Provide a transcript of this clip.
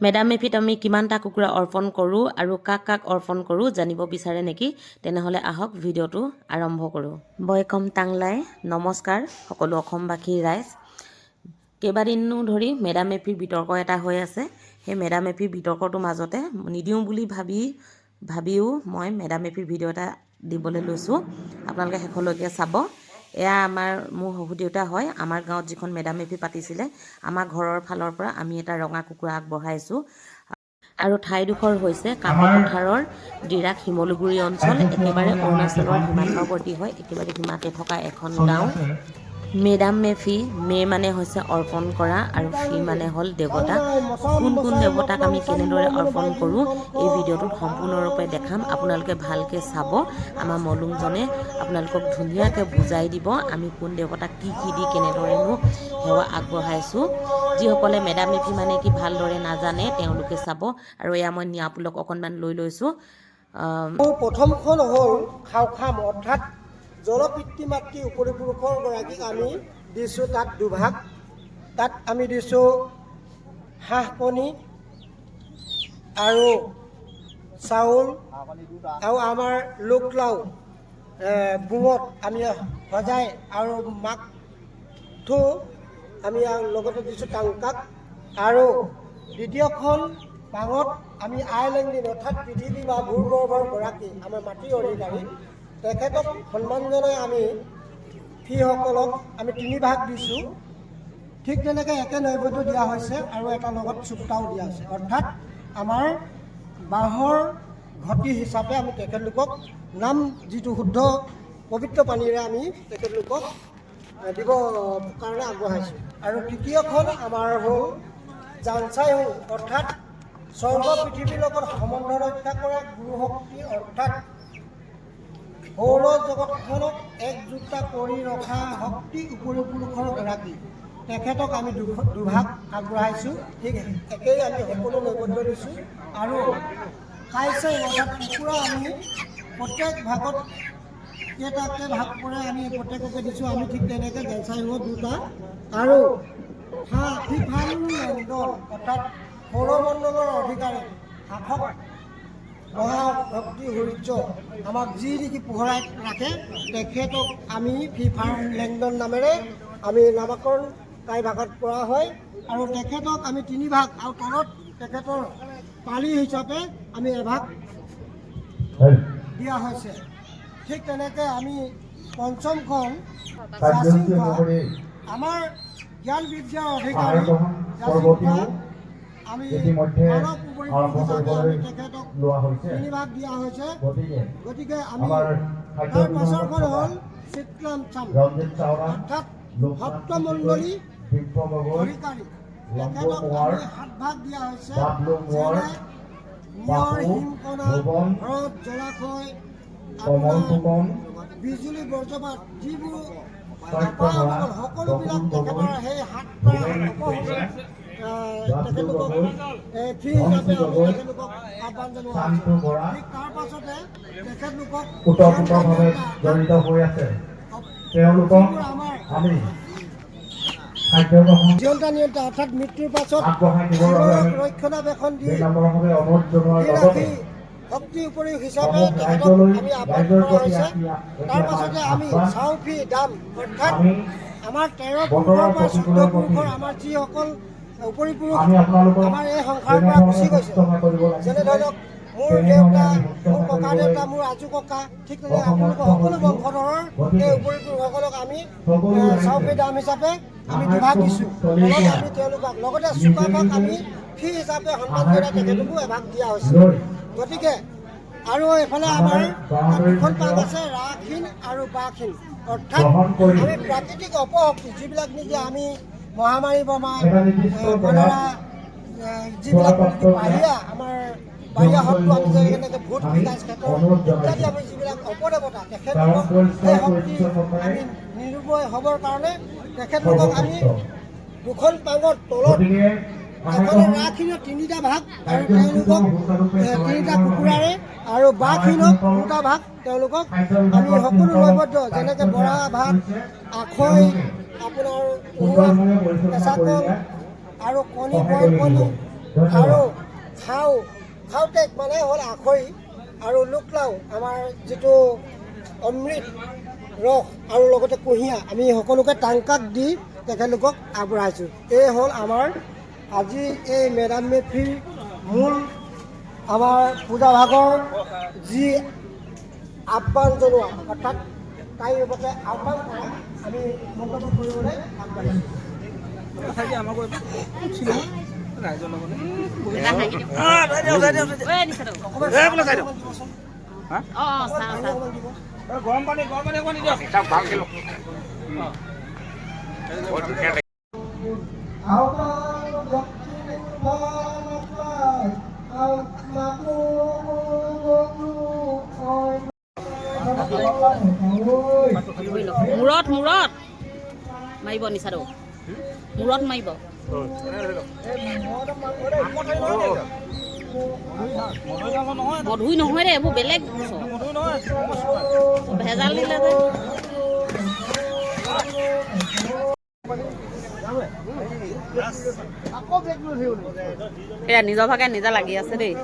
Madam মেফিত আমি কিমানটা কুকুৰা অৰ্পণ কৰোঁ আৰু কাক কাক অৰ্পণ কৰোঁ জানিব বিচাৰে নেকি? তেনেহ'লে আহক ভিডিঅ'টো আৰম্ভ কৰোঁ। বয়কম টাংলাই নমস্কাৰ সকলো অসমবাসী ৰাইজ। কেইবাদিনো ধৰি মেডাম মেফিৰ বিতৰ্ক এটা হৈ আছে। সেই মেডাম মেফিৰ বিতৰ্কটোৰ মাজতে নিদিওঁ বুলি ভাবি ভাবিও মই মেডাম মেফিৰ ভিডিঅ' এটা দিবলৈ লৈছোঁ। আপোনালোকে শেষলৈকে চাব। এয়া আমাৰ মোৰ শহু দেউতা হয়। আমাৰ গাঁৱত যিখন মেডাম মেফি পাতিছিলে আমাৰ ঘৰৰ ফালৰ পৰা আমি এটা ৰঙা কুকুৰা আগবঢ়াইছোঁ। আৰু ঠাইডোখৰ হৈছে কাকো পথাৰৰ ডিৰাক শিমলুগুৰি অঞ্চল। একেবাৰে অৰুণাচলৰ সীমান্তৱৰ্তী হয়। একেবাৰে সীমাতে থকা এখন গাঁও। মেডাম মেফি মে মানে হৈছে অৰ্পণ কৰা আৰু ফি মানে হ'ল দেৱতা। কোন কোন দেৱতাক আমি কেনেদৰে অৰ্পণ কৰোঁ এই ভিডিঅ'টোত সম্পূৰ্ণৰূপে দেখাম। আপোনালোকে ভালকৈ চাব। আমাৰ মলুংজনে আপোনালোকক ধুনীয়াকৈ বুজাই দিব আমি কোন দেৱতাক কি কি দি কেনেদৰেনো সেৱা আগবঢ়াইছোঁ। যিসকলে মেডাম মেফি মানে কি ভালদৰে নাজানে তেওঁলোকে চাব। আৰু এয়া মই নিয়াপুলক অকণমান লৈ লৈছোঁ। প্ৰথমখন হ'ল খাওখাম অৰ্থাৎ জলপিতৃ মাতৃ উপৰিপুৰুষৰ গৰাকীক আমি দিছোঁ তাত দুভাগ। তাত আমি দিছোঁ হাঁহ কণী আৰু চাউল আৰু আমাৰ লোকলাও বুঙত আমি সজাই আৰু মাক থু আমি লগতে দিছোঁ টাংকাক আৰু দ্বিতীয়খন বাঙত আমি আই লেংদিন অৰ্থাৎ পৃথিৱী বা ভূগৰ্ভৰ গৰাকী আমাৰ মাটিৰ অধিকাৰী তেখেতক সন্মান জনাই আমি ফিসকলক আমি তিনি ভাগ দিছোঁ। ঠিক তেনেকৈ একে নৈবদ্য দিয়া হৈছে আৰু এটা লগত চুক্তাও দিয়া হৈছে। অৰ্থাৎ আমাৰ বাঁহৰ ঘটি হিচাপে আমি তেখেতলোকক নাম যিটো শুদ্ধ পবিত্ৰ পানীৰে আমি তেখেতলোকক দিব কাৰণে আগবঢ়াইছোঁ। আৰু তৃতীয়খন আমাৰ হ'ল জানচাই হ'ল অৰ্থাৎ স্বৰ্গ পৃথিৱীৰ লগত সম্বন্ধ ৰক্ষা কৰা গুৰু শক্তি অৰ্থাৎ সৌৰ জগতখনক একজোটা কৰি ৰখা শক্তি উপৰি পুৰুষৰ গৰাকী। তেখেতক আমি দুভাগ আগবঢ়াইছোঁ। ঠিক একেই আমি সকলো নৈবদ্য দিছোঁ। আৰু কাইচাই অৰ্থাৎ কুকুৰা আমি প্ৰত্যেক ভাগত কেইটাকৈ ভাগ কৰে আমি প্ৰত্যেককে দিছোঁ। আমি ঠিক তেনেকৈ গেঞ্চাই হ'ব দুটা। আৰু হাঁহ ফিফাল লেণ্ডৰ অৰ্থাৎ সৌৰমণ্ডলৰ অধিকাৰী শাসক মহাশক্তি সূৰ্য আমাক যি নেকি পোহৰাই ৰাখে তেখেতক আমি ফিফাৰ লেংডন নামেৰে আমি নামাকৰণ তাই ভাগত কৰা হয় আৰু তেখেতক আমি তিনি ভাগ আৰু তলত তেখেতৰ পালি হিচাপে আমি এভাগ দিয়া হৈছে। ঠিক তেনেকৈ আমি পঞ্চমখন আমাৰ জ্ঞান বিদ্যাৰ অধিকাৰী ইতিমধ্যে দিয়া হৈছে গতিকে আমাৰ ৰঞ্জিত চাওৰা সপ্তমণ্ডলী দিব্য গগৈ লম্বু কোঁৱৰ বাবলু কোঁৱৰ বাপু ভুৱন কমল ফুকন বিজুলী বজ্ৰপাত যিবোৰ সকলোবিলাক তেখেতৰ সেই সাতটা তেখেতলোকক জড়িত হৈ আছে আমি জীৱন্ত অৰ্থাৎ মৃত্যুৰ পাছত ৰক্ষণাবেক্ষণ দি ৰাখি উপৰি হিচাপে আমি আহ্বান হৈছে তাৰ পাছতে আমি চাউফি দাম অৰ্থাৎ আমাৰ তেৰ পুৰুষৰ আমাৰ যিসকল উপৰি পুৰুষ আমি আমাৰ এই সংসাৰৰ পৰা গুচি গৈছে। যেনে লাগিছিলে ধৰক মোৰ দেউতা মোৰ ককা দেউতা মোৰ আজু ককা ঠিক তেনেকৈ আপোনালোকৰ সকলো বংশধৰৰ এই উপৰি পুৰুষসকলক আমি চাউফি দাম হিচাপে আমি দুভাগ দিছোঁ। লগতে আমি তেওঁলোকক লগতে চুকাফাক আমি ফি হিচাপে সন্মান জনাই তেখেতকো এভাগ দিয়া হৈছে। গতিকে আৰু এইফালে আমাৰ দুখন পাক আছে ৰাখিন আৰু বাখিন অৰ্থাৎ আমি প্ৰাকৃতিক অপশক্তি যিবিলাক নেকি আমি মহামাৰী বোমা এটা নিৰ্দিষ্ট এ, কলেৰা এ, যিবিলাক নেকি বাহিৰা আমাৰ বাহিৰা শত্ৰু আমি যে এনেকৈ ভূত আমি বিকাশ ক্ষেত্ৰত অনুৰোধ জনাইছোঁ। ইত্যাদি আমি যিবিলাক অপদেৱতা গাঁও তেখেতলোকক পৰিষ্কাৰ সেই শক্তি পৰিচ্ছন্নতাই আমি নিৰূপয় হ'বৰ কাৰণে তেখেতলোকক আমি। দুখন পাঙৰ তলত এখনে ৰাখিনৰ তিনিটা ভাগ আৰু তেওঁলোকক তিনিটা কুকুৰাৰে আৰু বাঘখিনক দুটা ভাগ তেওঁলোকক আমি সকলো নৈবদ্য যেনেকৈ বৰা ভাত আখৈ কল আৰু কণী বইল কৰি কণী। আৰু খাও। খাওটেক মানে হ'ল আখৈ আৰু লোকলাও আমাৰ যিটো অমৃত ৰস আৰু লগতে কুঁহিয়া আমি সকলোকে টাংকাক দি তেখেতলোকক আগবঢ়াইছোঁ। এই হ'ল আমাৰ আজি এই মেডাম মেফিৰ মূল আমাৰ পূজা ভাগৰ যি আহ্বান জনোৱা অৰ্থাৎ তাইৰ মতে আহ্বান কৰা আমি মন্তব্য কৰিবলৈ আগবাঢ়িছোঁ গৰম পানী গৰম পানী অকণ দিয়ক মূৰত মূৰত। মাৰিব নিচাটো মূৰত মাৰিব। মধুই নহয় দে এইবোৰ বেলেগ ভেজাল দিলে যে। এয়া, নিজৰ ভাগে নিজে লাগি আছে দেই।